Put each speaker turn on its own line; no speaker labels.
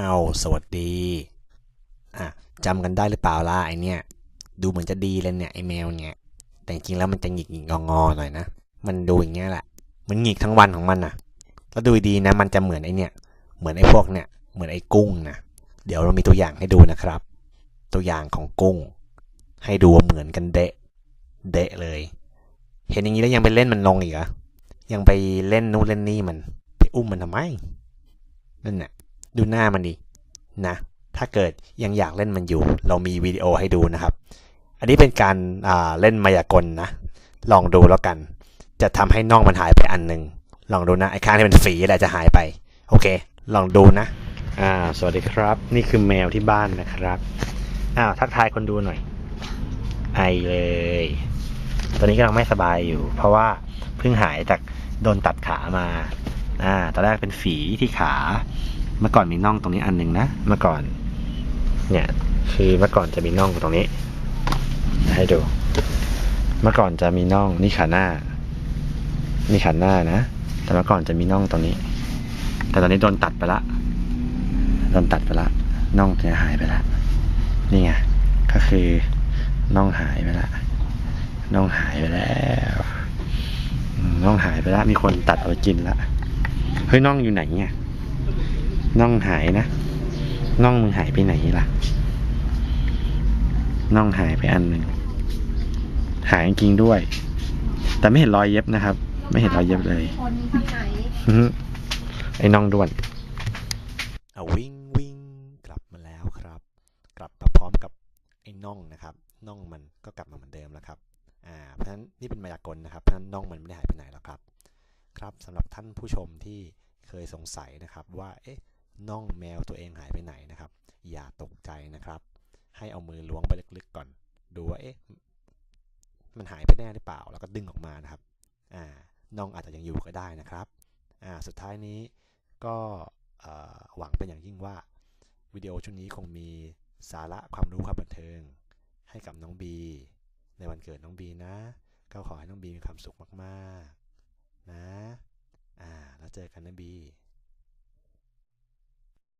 เอาสวัสดีอะจำกันได้หรือเปล่าล่ะไอเนี่ย ดูเหมือนจะดีเลยเนี่ยไอแมวเนี่ย แต่จริงแล้วมันจะหงิกหงิกงองอๆหน่อยนะ มันดูอย่างเงี้ยแหละ มันหงิกทั้งวันของมันนะแล้วดูดีนะ มันจะเหมือนไอเนี่ย เหมือนไอพวกเนี่ย เหมือนไอกุ้งนะ เดี๋ยวเรามีตัวอย่างให้ดูนะครับ ตัวอย่างของกุ้ง ให้ดูเหมือนกันเดะ เดะเลย เห็นอย่างนี้แล้วยังไปเล่นมันลงอีกเหรอ ยังไปเล่นนู่นเล่นนี่มัน ไปอุ้มมันทำไมนั่นน่ะ ดูหน้ามันดินะ ถ้าเกิดยังอยากเล่นมันอยู่ เรามีวิดีโอให้ดูนะครับ อันนี้เป็นการาเล่นมายากลนะ ลองดูแล้วกัน จะทำให้น่องมันหายไปอันหนึ่งลองดูนะไอ้ข้างที่เป็นฝีแหละจะหายไป โอเค ลองดูนะ อ่า สวัสดีครับ นี่คือแมวที่บ้านนะครับอ้าวทักทายคนดูหน่อย ไอเลย ตอนนี้กำลังไม่สบายอยู่ เพราะว่าเพิ่งหายจากโดนตัดขามา อ่า ตอนแรกเป็นฝีที่ขา เมื่อก่อนมีน่องตรงนี้อันหนึ่งนะ เมื่อก่อน เนี่ย คือเมื่อก่อนจะมีน่องตรงนี้ ให้ดู เมื่อก่อนจะมีน่องนี่ขาหน้า นี่ขาหน้านะ แต่เมื่อก่อนจะมีน่องตรงนี้ แต่ตอนนี้โดนตัดไปละ โดนตัดไปละ น่องจะหายไปละ นี่ไง ก็คือน่องหายไปละน่องหายไปแล้วน่องหายไปล้วมีคนตัดเอาไปกินละ เฮ้ยน่องอยู่ไหนเนี่ย น่องหายนะน่องมึงหายไปไหนล่ะน่องหายไปอันหนึ่งหายจริงด้วย แต่ไม่เห็นรอยเย็บนะครับ ไม่เห็นรอยเย็บเลย
ไหน
อื้อหือไอ้น้องด้วนเอาวิ่งวิ่งกลับมาแล้วครับ กลับมาพร้อมกับไอ้น่องนะครับน่องมันก็กลับมาเหมือนเดิมแล้วครับอ่าเพราะฉะนั้นนี่เป็นมายากลนะครับเพราะฉะนั้นน่องมันไม่ได้หายไปไหนหรอกครับ ครับสำหรับท่านผู้ชมที่เคยสงสัยนะครับว่าเอ๊ะ น่องแมวตัวเองหายไปไหนนะครับ อย่าตกใจนะครับ ให้เอามือล้วงไปลึกๆก่อน ดูว่าเอ๊ะมันหายไปแน่หรือเปล่า แล้วก็ดึงออกมานะครับอ่าน่องอาจจะยังอยู่ก็ได้นะครับอ่าสุดท้ายนี้ก็หวังเป็นอย่างยิ่งว่าวิดีโอชุดนี้คงมีสาระความรู้ความบันเทิง ให้กับน้องบี ในวันเกิดน้องบีนะ ก็ขอให้น้องบีมีความสุขมากๆ นะ อ่า แล้วเจอกันนะบี